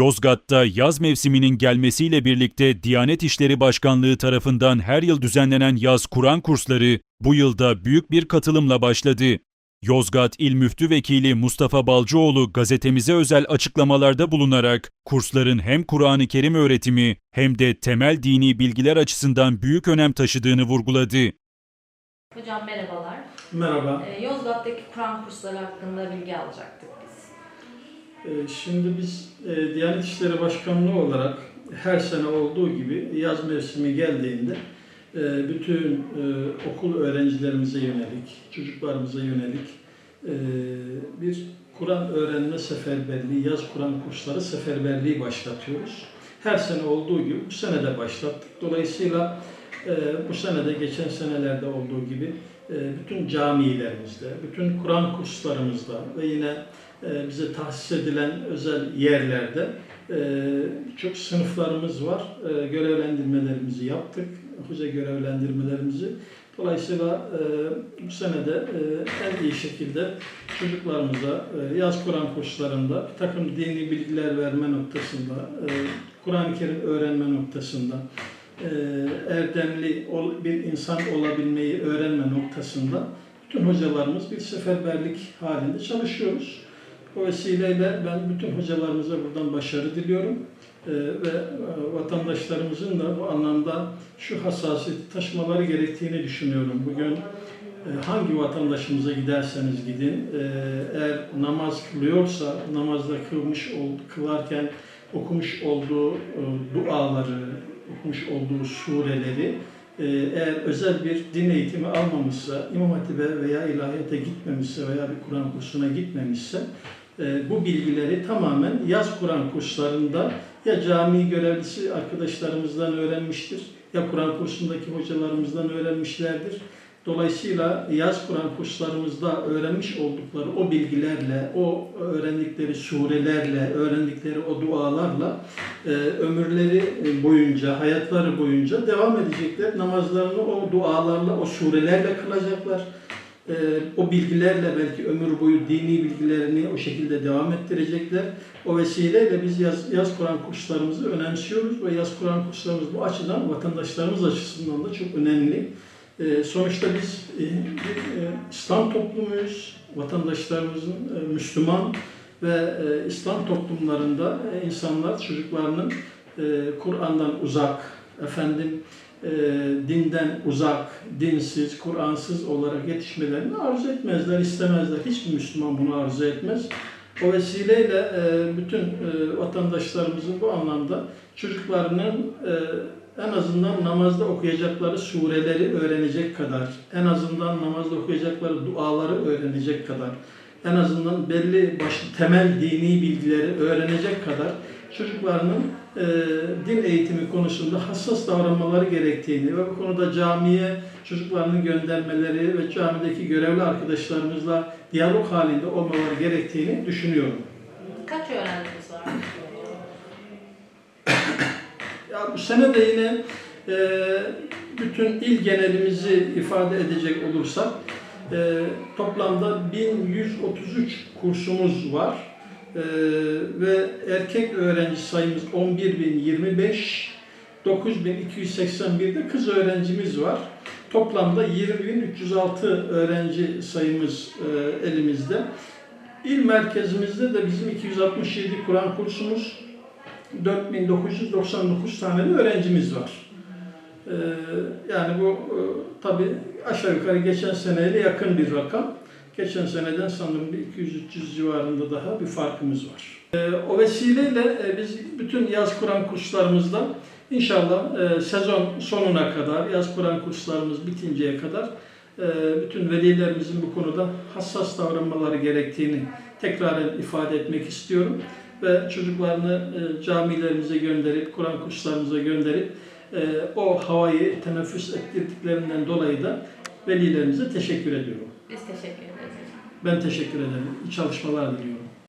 Yozgat'ta yaz mevsiminin gelmesiyle birlikte Diyanet İşleri Başkanlığı tarafından her yıl düzenlenen yaz Kur'an kursları bu yılda büyük bir katılımla başladı. Yozgat İl Müftü Vekili Mustafa Balcıoğlu gazetemize özel açıklamalarda bulunarak kursların hem Kur'an-ı Kerim öğretimi hem de temel dini bilgiler açısından büyük önem taşıdığını vurguladı. Hocam merhabalar. Merhaba. Ee, Yozgat'taki Kur'an kursları hakkında bilgi alacaktık Şimdi biz e, Diyanet İşleri Başkanlığı olarak her sene olduğu gibi yaz mevsimi geldiğinde e, bütün e, okul öğrencilerimize yönelik, çocuklarımıza yönelik bir Kur'an öğrenme seferberliği, yaz Kur'an kursları seferberliği başlatıyoruz. Her sene olduğu gibi bu sene de başlattık. Dolayısıyla bu sene de geçen senelerde olduğu gibi bütün camilerimizde, bütün Kur'an kurslarımızda ve yine e, bize tahsis edilen özel yerlerde e, çok sınıflarımız var. E, Görevlendirmelerimizi yaptık. Hoca görevlendirmelerimizi. Dolayısıyla bu sene de e, en iyi şekilde çocuklarımıza yaz Kur'an kurslarında bir takım dini bilgiler verme noktasında, Kur'an-ı Kerim öğrenme noktasında, erdemli ol- bir insan olabilmeyi öğrenme noktasında bütün hocalarımız bir seferberlik halinde çalışıyoruz. O vesileyle ben bütün hocalarımıza buradan başarı diliyorum. Ee, ve e, vatandaşlarımızın da bu anlamda şu hassasiyeti taşımaları gerektiğini düşünüyorum. Bugün e, hangi vatandaşımıza giderseniz gidin, e, eğer namaz kılıyorsa, namazda kılmış ol, kılarken okumuş olduğu duaları, okumuş olduğu sureleri eğer özel bir din eğitimi almamışsa, İmam Hatip'e veya ilahiyata gitmemişse veya bir Kur'an kursuna gitmemişse bu bilgileri tamamen yaz Kur'an kurslarında ya cami görevlisi arkadaşlarımızdan öğrenmiştir ya Kur'an kursundaki hocalarımızdan öğrenmişlerdir. Dolayısıyla yaz Kur'an kurslarımızda öğrenmiş oldukları o bilgilerle, o öğrendikleri surelerle, öğrendikleri o dualarla e, ömürleri boyunca, hayatları boyunca devam edecekler. Namazlarını o dualarla, o surelerle kılacaklar. E, o bilgilerle belki ömür boyu dini bilgilerini o şekilde devam ettirecekler. O vesileyle biz yaz, yaz Kur'an kurslarımızı önemsiyoruz ve yaz Kur'an kurslarımız bu açıdan vatandaşlarımız açısından da çok önemli. E, sonuçta biz e, e, İslam toplumuyuz. Vatandaşlarımızın e, Müslüman ve e, İslam toplumlarında e, insanlar çocuklarının e, Kur'an'dan uzak, efendim e, dinden uzak, dinsiz, Kur'ansız olarak yetişmelerini arzu etmezler, istemezler. Hiçbir Müslüman bunu arzu etmez. O vesileyle e, bütün e, vatandaşlarımızın bu anlamda çocuklarının e, en azından namazda okuyacakları sureleri öğrenecek kadar, en azından namazda okuyacakları duaları öğrenecek kadar, en azından belli başlı temel dini bilgileri öğrenecek kadar çocuklarının e, din eğitimi konusunda hassas davranmaları gerektiğini ve bu konuda camiye çocuklarını göndermeleri ve camideki görevli arkadaşlarımızla diyalog halinde olmaları gerektiğini düşünüyorum. Kaç öğrencimiz var? Ya bu sene de yine e, bütün il genelimizi ifade edecek olursak e, toplamda 1133 kursumuz var. E, ve erkek öğrenci sayımız 11.025, 9.281 de kız öğrencimiz var. Toplamda 20.306 öğrenci sayımız e, elimizde. İl merkezimizde de bizim 267 Kur'an kursumuz, 4999 tane de öğrencimiz var. Ee, yani bu e, tabi aşağı yukarı geçen seneyle yakın bir rakam. Geçen seneden sanırım bir 200-300 civarında daha bir farkımız var. Ee, o vesileyle e, biz bütün yaz Kur'an kurslarımızda inşallah e, sezon sonuna kadar, yaz Kur'an kurslarımız bitinceye kadar e, bütün velilerimizin bu konuda hassas davranmaları gerektiğini tekrar ifade etmek istiyorum ve çocuklarını camilerimize gönderip, Kur'an kurslarımıza gönderip o havayı teneffüs ettirdiklerinden dolayı da velilerimize teşekkür ediyorum. Biz teşekkür ederiz. Ben teşekkür ederim. İyi çalışmalar diliyorum.